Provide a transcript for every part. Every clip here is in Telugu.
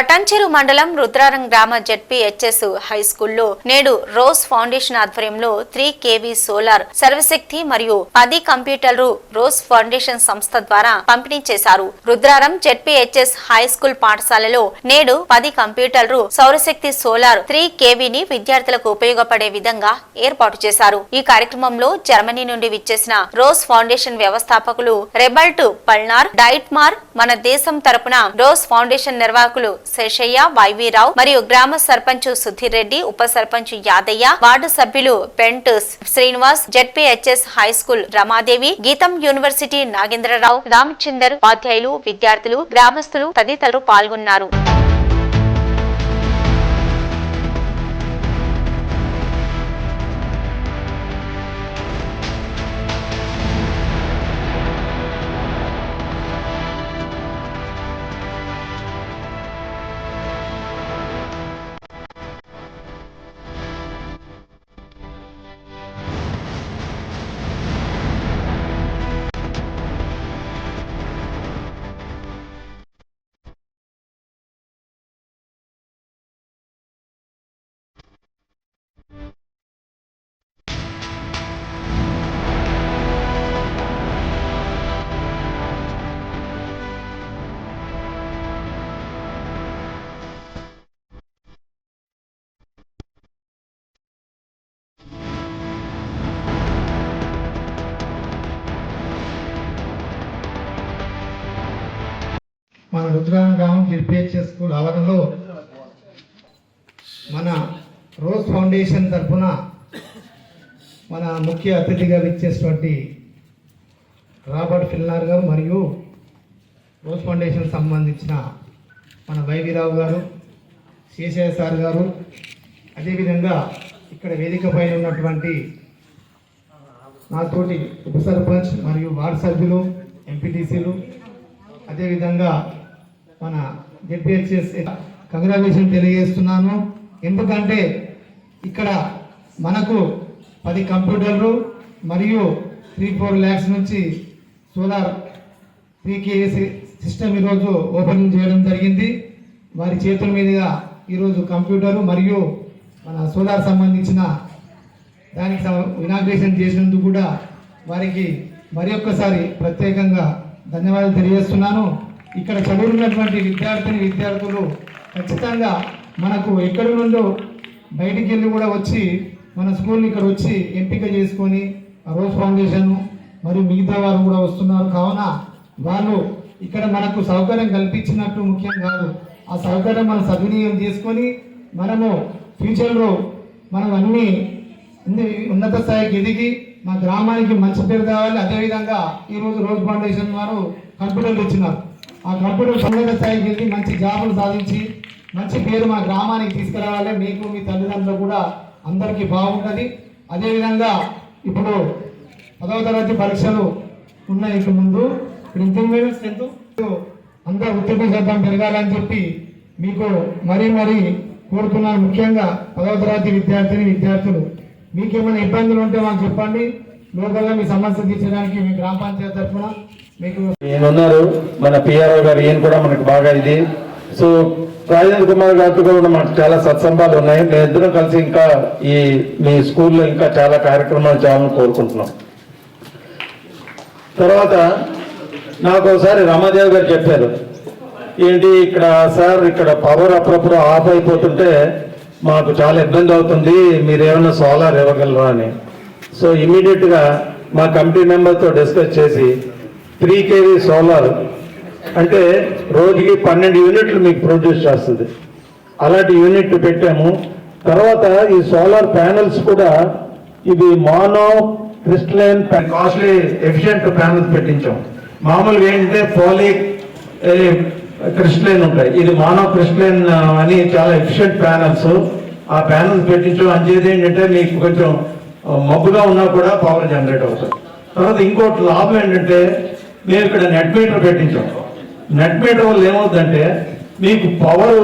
పటాన్చెరు మండలం రుద్రారం గ్రామ జెడ్పీహెచ్ఎస్ హై స్కూల్లో నేడు రోజ్ ఫౌండేషన్ ఆధ్వర్యంలో త్రీ కేవీ సోలార్ సర్వశక్తి మరియు పది కంప్యూటర్లు రోజ్ ఫౌండేషన్ సంస్థ ద్వారా పంపిణీ చేశారు. రుద్రారం జెడ్పీహెచ్ఎస్ హై స్కూల్ పాఠశాలలో నేడు పది కంప్యూటర్లు సౌరశక్తి సోలార్ త్రీ కేవీని విద్యార్థులకు ఉపయోగపడే విధంగా ఏర్పాటు చేశారు. ఈ కార్యక్రమంలో జర్మనీ నుండి విచ్చేసిన రోజ్ ఫౌండేషన్ వ్యవస్థాపకులు రెబల్ట్ పల్నార్ డైట్మార్ మన దేశం తరపున రోజ్ ఫౌండేషన్ నిర్వాహకులు శేషయ్య వైవీరావు మరియు గ్రామ సర్పంచ్ సుధీర్ రెడ్డి ఉప సర్పంచ్ యాదయ్య వార్డు సభ్యులు పెంట్ Srinivas ZPHS high school Ramadevi GITAM university Nagendrarao Ramachandar ఉపాధ్యాయులు విద్యార్థులు గ్రామస్తులు తదితరులు పాల్గొన్నారు. రుద్రాన గ్రామం జిపిహెచ్ఎస్ స్కూల్ ఆవరణలో మన రోజ్ ఫౌండేషన్ తరఫున మన ముఖ్య అతిథిగా విచ్చేటువంటి రాబర్ట్ ఫిల్నార్ గారు మరియు రోజ్ ఫౌండేషన్ సంబంధించిన మన వైవిరావు గారు శేషయ్య సార్ గారు అదేవిధంగా ఇక్కడ వేదికపై ఉన్నటువంటి నాతోటి ఉప సర్పంచ్ మరియు వార్డు సభ్యులు ఎంపీటీసీలు అదేవిధంగా మన జెడ్పిహెచ్ఎస్ కంగ్రాచులేషన్ తెలియజేస్తున్నాను. ఎందుకంటే ఇక్కడ మనకు పది కంప్యూటర్లు మరియు త్రీ ఫోర్ ల్యాక్స్ నుంచి సోలార్ త్రీ కేఎస్ సిస్టమ్ ఈరోజు ఓపెన్ చేయడం జరిగింది. వారి చేతుల మీదుగా ఈరోజు కంప్యూటరు మరియు మన సోలార్ సంబంధించిన దానికి ఇనాగ్రేషన్ చేసినందుకు కూడా వారికి మరి ఒక్కసారి ప్రత్యేకంగా ధన్యవాదాలు తెలియజేస్తున్నాను. ఇక్కడ చదువుతున్నటువంటి విద్యార్థిని విద్యార్థులు ఖచ్చితంగా మనకు ఎక్కడి నుండో బయటికి వెళ్ళి కూడా వచ్చి మన స్కూల్ని ఇక్కడ వచ్చి ఎంపిక చేసుకొని ఆ రోజ్ ఫౌండేషన్ మరియు మిగతా వారు కూడా వస్తున్నారు. కావున వాళ్ళు ఇక్కడ మనకు సౌకర్యం కల్పించినట్టు ముఖ్యం కాదు. ఆ సౌకర్యం మనం సద్వినియోగం చేసుకొని మనము ఫ్యూచర్లో మనం అన్ని ఉన్నత స్థాయికి ఎదిగి మా గ్రామానికి మంచి పేరు కావాలి. అదేవిధంగా ఈరోజు రోడ్ ఫౌండేషన్ వారు కంప్యూటర్లు ఇచ్చినారు ఆ కంప్యూటర్ ఉన్నత స్థాయికి వెళ్ళి మంచి జాబులు సాధించి మంచి పేరు మా గ్రామానికి తీసుకురావాలి. మీకు మీ తల్లిదండ్రులు కూడా అందరికీ బాగుంటుంది. అదేవిధంగా ఇప్పుడు పదవ తరగతి పరీక్షలు ఉన్నాయి ఇక ముందు. ఇప్పుడు ఇంటర్మీడియట్ అందరూ ఉత్తీర్ణ శాతం పెరగాలని చెప్పి మీకు మరీ మరీ కోరుతున్నాను. ముఖ్యంగా పదవ తరగతి విద్యార్థిని విద్యార్థులు. మీకేమైనా ఇబ్బందులు ఉంటే మాకు చెప్పండి. లోకల్గా మీ సమస్య తీర్చడానికి మీ గ్రామ పంచాయతీ తరఫున మీకు ఉన్నారు మన పిఆర్ఓ గారు ఈయన కూడా మనకు బాగా ఇది. సో రాజేంద్ర కుమార్ గారితో కూడా మనకు చాలా సత్సంబాలు ఉన్నాయి. మేము ఇద్దరం కలిసి ఇంకా ఈ మీ స్కూల్లో ఇంకా చాలా కార్యక్రమాలు చేయాలని కోరుకుంటున్నాం. తర్వాత నాకు ఒకసారి రామాదేవ్ గారు చెప్పారు. ఏంటి ఇక్కడ సార్ ఇక్కడ పవర్ అప్పుడప్పుడు ఆఫ్ అయిపోతుంటే మాకు చాలా ఇబ్బంది అవుతుంది. మీరు ఏమైనా సోలార్ ఇవ్వగలరా అని. సో ఇమీడియట్గా మా కమిటీ మెంబర్తో డిస్కస్ చేసి త్రీ కేవీ సోలార్ అంటే రోజుకి పన్నెండు యూనిట్లు మీకు ప్రొడ్యూస్ చేస్తుంది. అలాంటి యూనిట్ పెట్టాము. తర్వాత ఈ సోలార్ ప్యానెల్స్ కూడా ఇవి monocrystalline costly efficient panels పెట్టించాం. మామూలుగా ఏంటంటే పోలీ క్రిస్టలైన్ ఉంటాయి. ఇది మానో క్రిస్టలైన్ అని చాలా ఎఫిషియంట్ ప్యానల్స్. ఆ ప్యానల్స్ పెట్టించడం అంచేది ఏంటంటే మీకు కొంచెం మబ్బుగా ఉన్నా కూడా పవర్ జనరేట్ అవుతుంది. తర్వాత ఇంకోటి లాభం ఏంటంటే మేము ఇక్కడ నెట్ మీటర్ పెట్టించాం. నెట్ మీటర్ వల్ల ఏమవుతుందంటే మీకు పవర్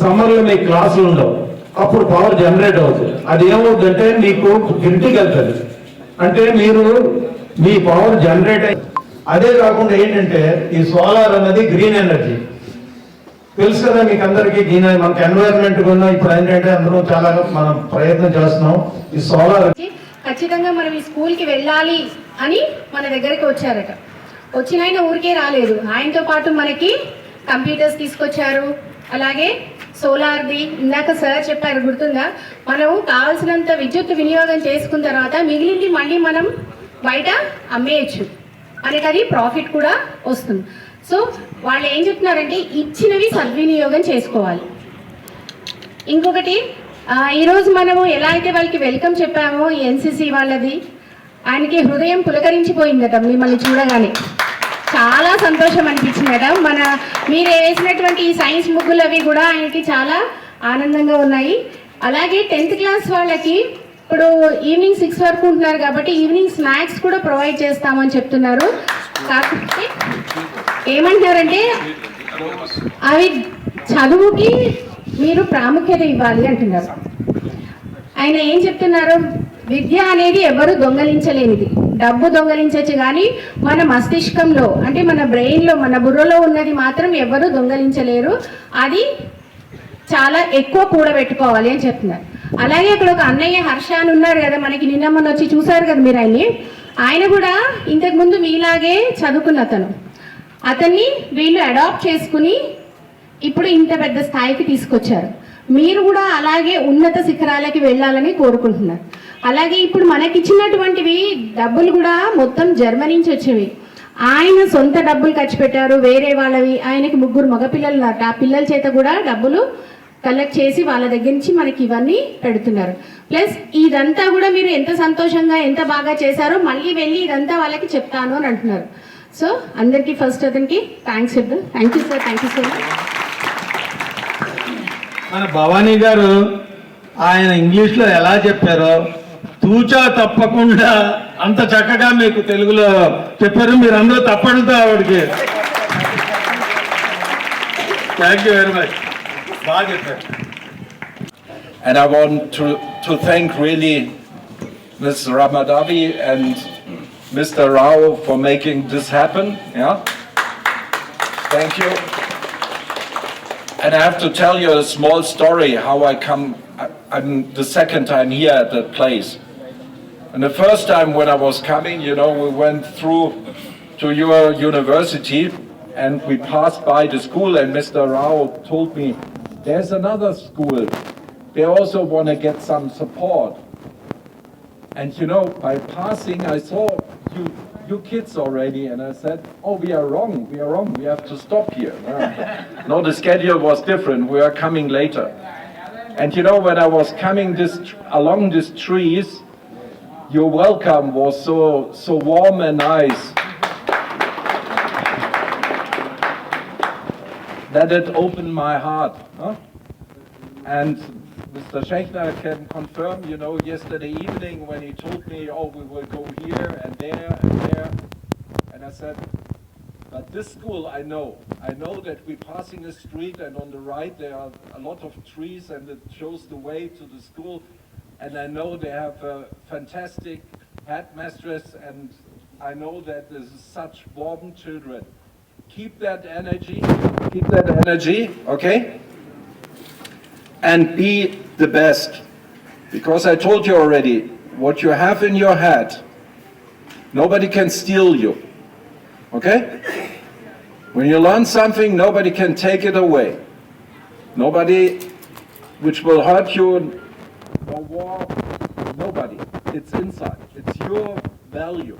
సమ్మర్లో మీకు క్లాసులు ఉండవు. అప్పుడు పవర్ జనరేట్ అవుతుంది. అది ఏమవుతుందంటే మీకు గ్రిడ్కి వెళ్తుంది అంటే మీరు మీ పవర్ జనరేట్ అయి అదే కాకుండా ఏంటంటే ఈ సోలార్ అన్నది గ్రీన్ ఎనర్జీ తెలుసు కదా మీకు అందరికీ గ్రీన్ మనకి ఎన్వైరన్మెంట్ కూడా ఇప్పుడు ఏంటంటే అందరూ చాలా మనం ప్రయత్నం చేస్తున్నాం. ఈ సోలార్ ఖచ్చితంగా మనం ఈ స్కూల్కి వెళ్ళాలి అని మన దగ్గరికి వచ్చారట. వచ్చిన ఆయన ఊరికే రాలేదు. ఆయనతో పాటు మనకి కంప్యూటర్స్ తీసుకొచ్చారు. అలాగే సోలార్ది ఇందాక సార్ చెప్పారు గుర్తుందా? మనం కావాల్సినంత విద్యుత్ వినియోగం చేసుకున్న తర్వాత మిగిలింది మళ్ళీ మనం బయట అమ్మేయచ్చు. మనకి అది ప్రాఫిట్ కూడా వస్తుంది. సో వాళ్ళు ఏం చెప్తున్నారంటే ఇచ్చినవి సద్వినియోగం చేసుకోవాలి. ఇంకొకటి ఈరోజు మనము ఎలా అయితే వాళ్ళకి వెల్కమ్ చెప్పామో ఎన్సిసి వాళ్ళది ఆయనకి హృదయం పులకరించిపోయిందట మిమ్మల్ని చూడగానే. చాలా సంతోషం అనిపించింది మేడం. మన మీరు వేసినటువంటి ఈ సైన్స్ ముగ్గులు అవి కూడా ఆయనకి చాలా ఆనందంగా ఉన్నాయి. అలాగే టెన్త్ క్లాస్ వాళ్ళకి ఇప్పుడు ఈవినింగ్ సిక్స్ వరకు ఉంటున్నారు కాబట్టి ఈవినింగ్ స్నాక్స్ కూడా ప్రొవైడ్ చేస్తామని చెప్తున్నారు. కాకపోతే ఏమంటున్నారంటే అవి చదువుకి మీరు ప్రాముఖ్యత ఇవ్వాలి అంటున్నారు. ఆయన ఏం చెప్తున్నారు? విద్య అనేది ఎవరు దొంగలించలేనిది. డబ్బు దొంగలించవచ్చు కానీ మన మస్తిష్కంలో అంటే మన బ్రెయిన్లో మన బుర్రలో ఉన్నది మాత్రం ఎవరు దొంగలించలేరు. అది చాలా ఎక్కువ కూడబెట్టుకోవాలి అని చెప్తున్నారు. అలాగే ఇక్కడ ఒక అన్నయ్య హర్ష అని ఉన్నారు కదా మనకి నిన్న మొన్న వచ్చి చూసారు కదా మీరు ఆయన్ని. ఆయన కూడా ఇంతకుముందు మీలాగే చదువుకున్న అతను. అతన్ని వీళ్ళు అడాప్ట్ చేసుకుని ఇప్పుడు ఇంత పెద్ద స్థాయికి తీసుకొచ్చారు. మీరు కూడా అలాగే ఉన్నత శిఖరాలకి వెళ్ళాలని కోరుకుంటున్నారు. అలాగే ఇప్పుడు మనకిచ్చినటువంటివి డబ్బులు కూడా మొత్తం జర్మనీ నుంచి వచ్చేవి. ఆయన సొంత డబ్బులు ఖర్చు పెట్టారు వేరే వాళ్ళవి. ఆయనకి ముగ్గురు మగపిల్లలు ఆ పిల్లల చేత కూడా డబ్బులు కలెక్ట్ చేసి వాళ్ళ దగ్గర నుంచి మనకి ఇవన్నీ పెడుతున్నారు. ప్లస్ ఇదంతా కూడా మీరు ఎంత సంతోషంగా ఎంత బాగా చేశారో మళ్ళీ వెళ్ళి ఇదంతా వాళ్ళకి చెప్తాను అని అంటున్నారు. సో అందరికీ ఫస్ట్ అతనికి థ్యాంక్స్ చెప్తాను thank you sir thank you so much మన భవానీ గారు ఆయన ఇంగ్లీష్లో ఎలా చెప్పారో తూచా తప్పకుండా అంత చక్కగా మీకు తెలుగులో చెప్పారు మీరు అందరూ తప్పడంతో ఆవిడకి థ్యాంక్ యూ వెరీ మచ్ బాగా చెప్పారు And I want to, to thank really Ms. Ramadavi and Mr. Rao for making this happen. Yeah. Thank you. And I have to tell you a small story how I come. I- I'm the second time here at that place. And the first time when I was coming, you know, we went through to your university and we passed by the school and Mr. Rao told me, there's another school. They also want to get some support. And you know, by passing, I saw you, you kids already, and I said, "Oh, we are wrong. We are wrong. We have to stop here." no, the schedule was different. We are coming later. And you know, when I was coming this along these trees, your welcome was so so warm and nice. That it opened my heart. Huh? And Mr. Schechner can confirm, you know, yesterday evening when he told me, oh, we will go here and there and there. And I said, but this school I know. I know that we're passing a street and on the right there are a lot of trees and it shows the way to the school. And I know they have a fantastic headmistress and I know that there's such warm children. Keep that energy, keep that energy, okay? and be the best. Because I told you already, what you have in your head, nobody can steal you. Okay? When you learn something, nobody can take it away. Nobody which will hurt you or war, nobody. It's inside. It's your value.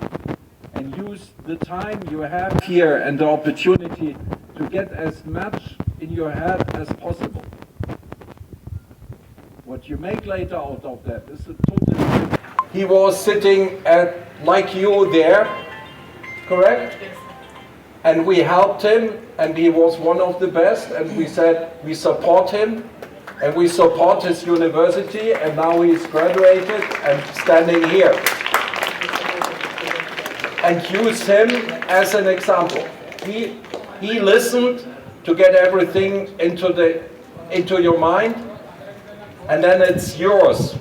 And use the time you have here and the opportunity to get as much in your head as possible. What you make later out of that is a totally. He was sitting at, like you there, correct? Yes. And we helped him, and he was one of the best, and we said we support him, and we support his university, and now he's graduated and standing here. And use him as an example. He, he listened to get everything into the, into your mind, and then it's yours.